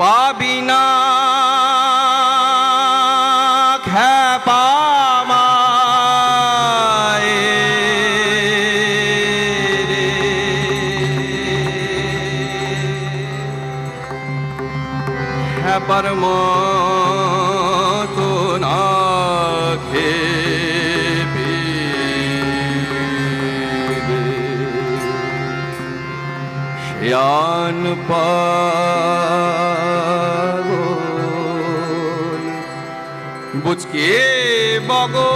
পাবি না। খ্যাপা খ্যাপার মতো না খেপি শিয়ান বুঝকে বগল।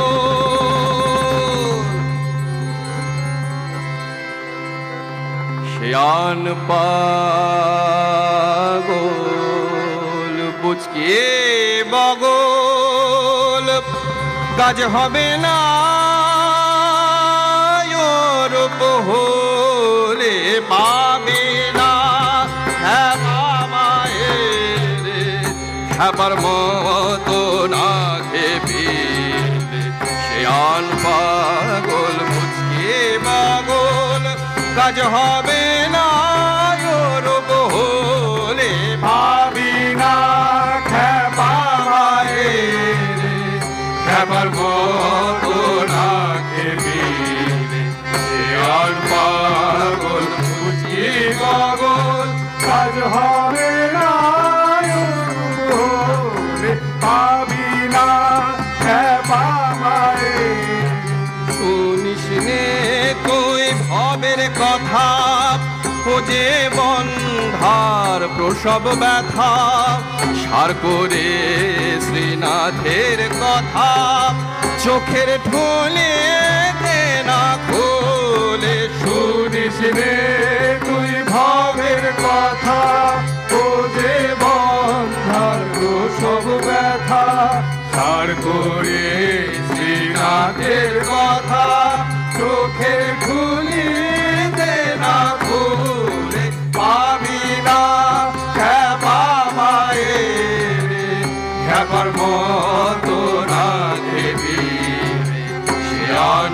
শিয়ান পাগল, বুঝকে বগল। কাজ হবে না ওর হলে পাবে না হ্যাঁ মায়ের হ্যাবার শিয়ান পাগল বুঝকে পাগল। কাজ হবে না ওর হলে ভাবি না খেপা মায়ের খেপার মতো না খেবি পাগল বুঝি পাগল, কাজ হবে ভবের ও যে বন্ধার প্রসব ব্যথা, সার করে শ্রীনাথের কথা। চোখের ঠোলে না খোলে, শুনিস রে তুই ভাবের কথা।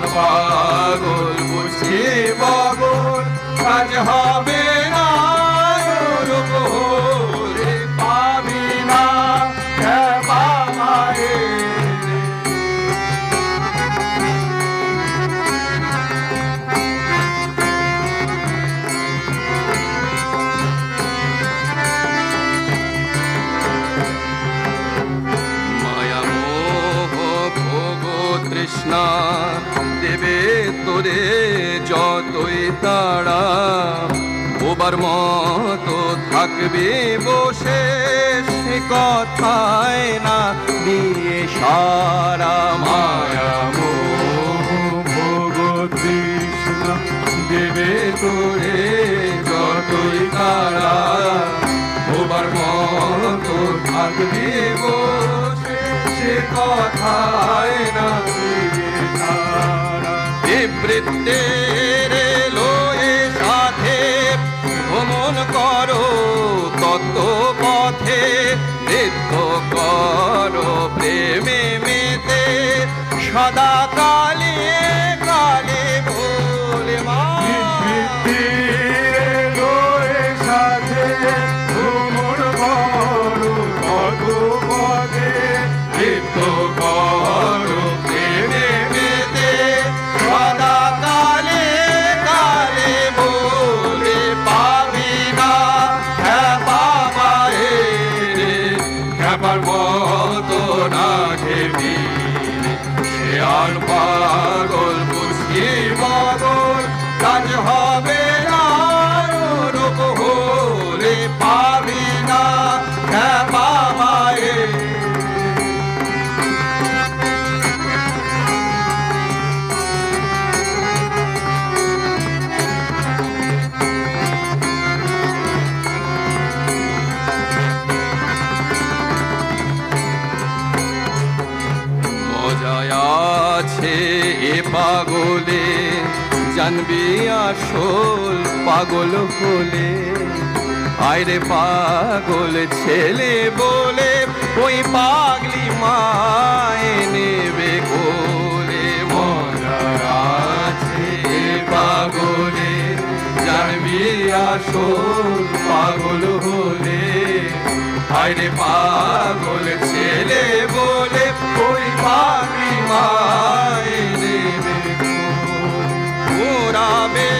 পাগল বুঝি পাগল কাজ হবে তোরে যতই তাড়া ওবার মতো থাকবে বসে, সে কথায় না দিয়ে সারা মায়া দেবে তোরে যতই তারা ওবার মতো থাকবে বসে, সে কথায় তারা বৃত্তের লোয়ে সাথে ভ্রমণ করো তত্ত্ব পথে নৃত্য করো প্রেমে মেতে পাগলে জানবি আসল পাগল হলে। আয়রে পাগল ছেলে বলে, ওই পাগলি মায় নেবে কোলে। মজা আছে পাগলে, জানবি আসল পাগল হলে। আরে পাগল saber.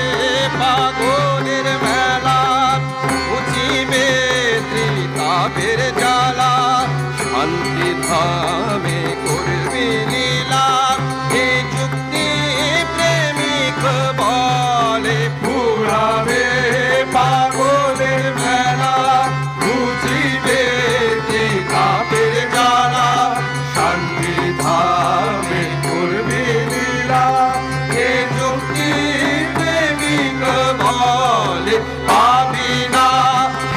বিনা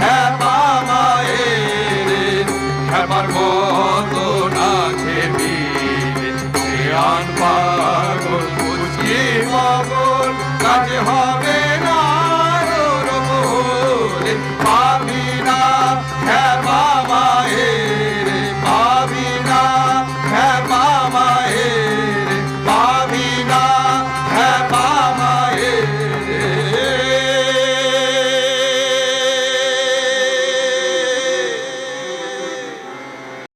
হেবা মায়ের হেবার মতো না খেবি আন পাগল বুঝি কাজে হবে